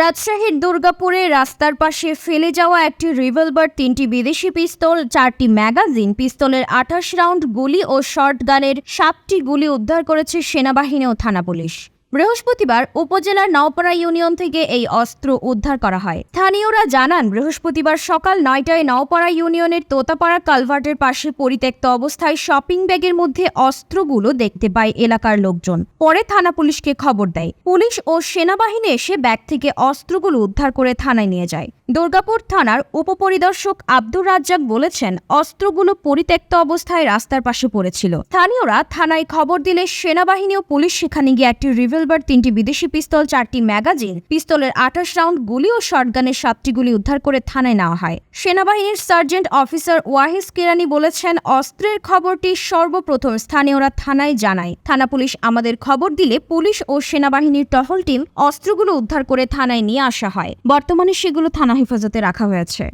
রাজশাহীর দুর্গাপুরে রাস্তার পাশে ফেলে যাওয়া একটি রিভলভার, তিনটি বিদেশি পিস্তল, চারটি ম্যাগাজিন, পিস্তলের আঠাশ রাউন্ড গুলি ও শর্ট গানের সাতটি গুলি উদ্ধার করেছে সেনাবাহিনী ও থানা পুলিশ। বৃহস্পতিবার উপজেলার নওপাড়া ইউনিয়ন থেকে এই অস্ত্র উদ্ধার করা হয়। স্থানীয়রা জানান, বৃহস্পতিবার সকাল নয়টায় নওপাড়া ইউনিয়নের তোতাপাড়া কালভার্টের পাশে পরিত্যক্ত অবস্থায় শপিং ব্যাগের মধ্যে অস্ত্রগুলো দেখতে পায় এলাকার লোকজন। পরে থানা পুলিশকে খবর দেয়। পুলিশ ও সেনাবাহিনী এসে ব্যাগ থেকে অস্ত্রগুলো উদ্ধার করে থানায় নিয়ে যায়। দুর্গাপুর থানার উপপরিদর্শক আব্দুর রাজ্জাক বলেছেন, অস্ত্রগুলো পরিত্যক্ত অবস্থায় রাস্তার পাশে পড়েছিল। স্থানীয়রা থানায় খবর দিলে সেনাবাহিনী ও পুলিশ সেখানে গিয়ে একটি রিভলভার তিনটি বিদেশি পিস্তল, চারটি ম্যাগাজিন, পিস্তলের আঠাশ রাউন্ড গুলি ও শটগানের সাতটি গুলি উদ্ধার করে থানায় নেওয়া হয়। সেনাবাহিনীর সার্জেন্ট অফিসার ওয়াহিস কিরানি বলেছেন, অস্ত্রের খবরটি সর্বপ্রথম স্থানীয়রা থানায় জানায়। থানা পুলিশ আমাদের খবর দিলে পুলিশ ও সেনাবাহিনীর টহল টিম অস্ত্রগুলো উদ্ধার করে থানায় নিয়ে আসা হয়। বর্তমানে সেগুলো থানা হেফাজতে রাখা হয়েছে।